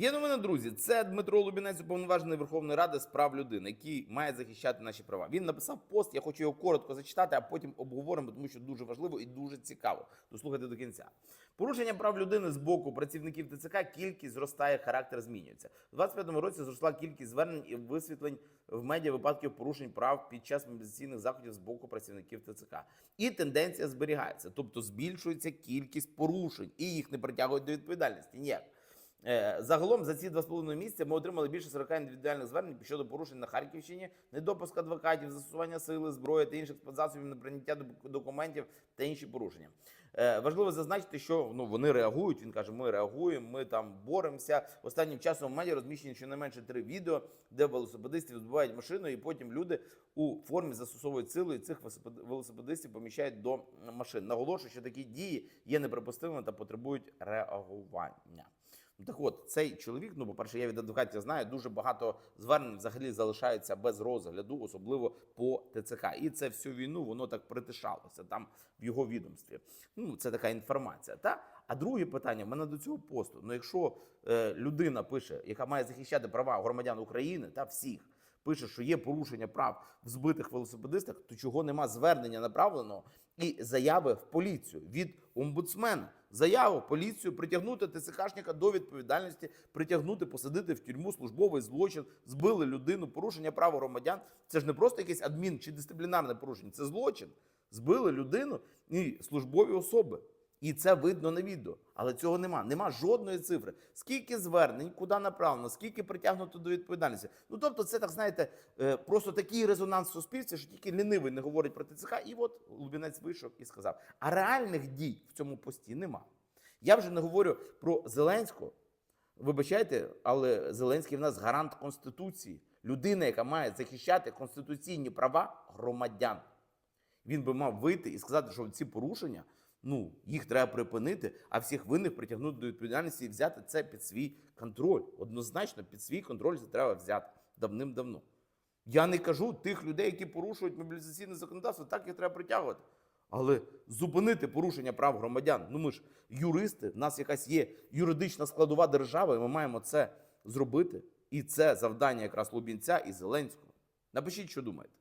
Є новини, друзі. Це Дмитро Лубінець, уповноважений Верховної Ради з прав людини, який має захищати наші права. Він написав пост. Я хочу його коротко зачитати, а потім обговоримо, тому що дуже важливо і дуже цікаво. Дослухайте до кінця. Порушення прав людини з боку працівників ТЦК кількість зростає, характер змінюється. У 25-му році зросла кількість звернень і висвітлень в медіа випадків порушень прав під час мобілізаційних заходів з боку працівників ТЦК. І тенденція зберігається, тобто збільшується кількість порушень, і їх не притягують до відповідальності. Ніяк. Е, Загалом за ці два з половиною місяця ми отримали більше 40 індивідуальних звернень щодо порушень на Харківщині, недопуск адвокатів, застосування сили, зброї та інших спецзасобів, неприйняття док- документів та інші порушення. Е, Важливо зазначити, що ну вони реагують. Він каже: ми реагуємо, ми там боремося. Останнім часом в медіа розміщені щонайменше три відео, де велосипедистів збивають машину, і потім люди у формі застосовують силу, і цих велосипед- велосипедистів поміщають до машин. Наголошую, що такі дії є неприпустимими та потребують реагування. Ну, Так от, цей чоловік, ну, по-перше, я від адвокатів знаю, дуже багато звернень взагалі залишаються без розгляду, особливо по ТЦК. І це всю війну воно так притишалося там в його відомстві. Ну, це така інформація. Та? А друге питання в мене до цього посту. Ну, якщо е, людина пише, яка має захищати права громадян України та всіх, пише, що є порушення прав в збитих велосипедистах, то чого нема звернення направленого і заяви в поліцію від омбудсмена. Заяву поліцію притягнути ТЦКшника до відповідальності, притягнути, посадити в тюрму службовий злочин, збили людину, порушення прав громадян. Це ж не просто якесь адмін чи дисциплінарне порушення, це злочин. Збили людину і службові особи. І це видно на відео. Але цього нема. Нема жодної цифри. Скільки звернень, куди направлено, скільки притягнуто до відповідальності. Ну тобто, це так знаєте, е, просто такий резонанс в суспільстві, що тільки лінивий не говорить про ТЦК, і от Лубінець вийшов і сказав. А реальних дій в цьому пості нема. Я вже не говорю про Зеленського. Вибачайте, але Зеленський в нас гарант Конституції, людина, яка має захищати конституційні права громадян. Він би мав вийти і сказати, що ці порушення, ну їх треба припинити, а всіх винних притягнути до відповідальності і взяти це під свій контроль. Однозначно, під свій контроль це треба взяти давним-давно. Я не кажу тих людей, які порушують мобілізаційне законодавство, так їх треба притягувати. Але зупинити порушення прав громадян. Ну ми ж юристи, в нас якась є юридична складова держава, і ми маємо це зробити. І це завдання якраз Лубінця і Зеленського. Напишіть, що думаєте.